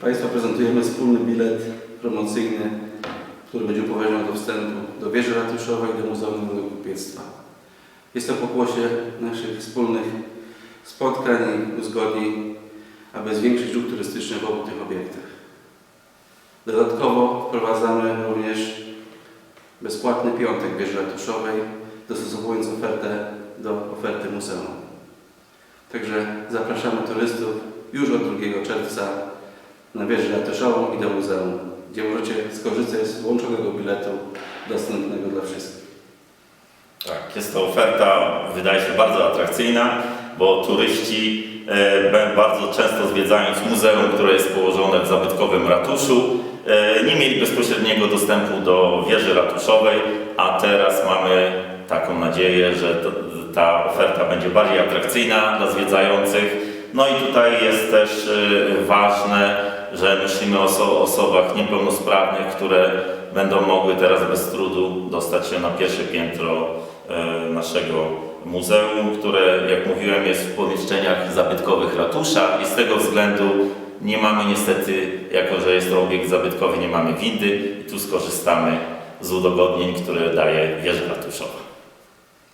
Proszę Państwa, prezentujemy wspólny bilet promocyjny, który będzie upoważniony do wstępu do wieży ratuszowej do Muzeum Narodowego Kupiectwa. Jest to pokłosie naszych wspólnych spotkań i uzgodnień, aby zwiększyć ruch turystyczny w obu tych obiektach. Dodatkowo wprowadzamy również bezpłatny piątek wieży ratuszowej, dostosowując ofertę do oferty muzeum. Także zapraszamy turystów już od 2 czerwca na wieżę ratuszową i do muzeum, gdzie możecie skorzystać z włączonego biletu dostępnego dla wszystkich. Tak, jest to oferta, wydaje się bardzo atrakcyjna, bo turyści e, bardzo często zwiedzając muzeum, które jest położone w zabytkowym ratuszu, e, nie mieli bezpośredniego dostępu do wieży ratuszowej, a teraz mamy taką nadzieję, że to, ta oferta będzie bardziej atrakcyjna dla zwiedzających. No i tutaj jest też e, ważne, że myślimy o oso- osobach niepełnosprawnych, które będą mogły teraz bez trudu dostać się na pierwsze piętro e, naszego muzeum, które, jak mówiłem, jest w pomieszczeniach zabytkowych ratusza i z tego względu nie mamy niestety, jako że jest to obiekt zabytkowy, nie mamy windy i tu skorzystamy z udogodnień, które daje wieża ratuszowa.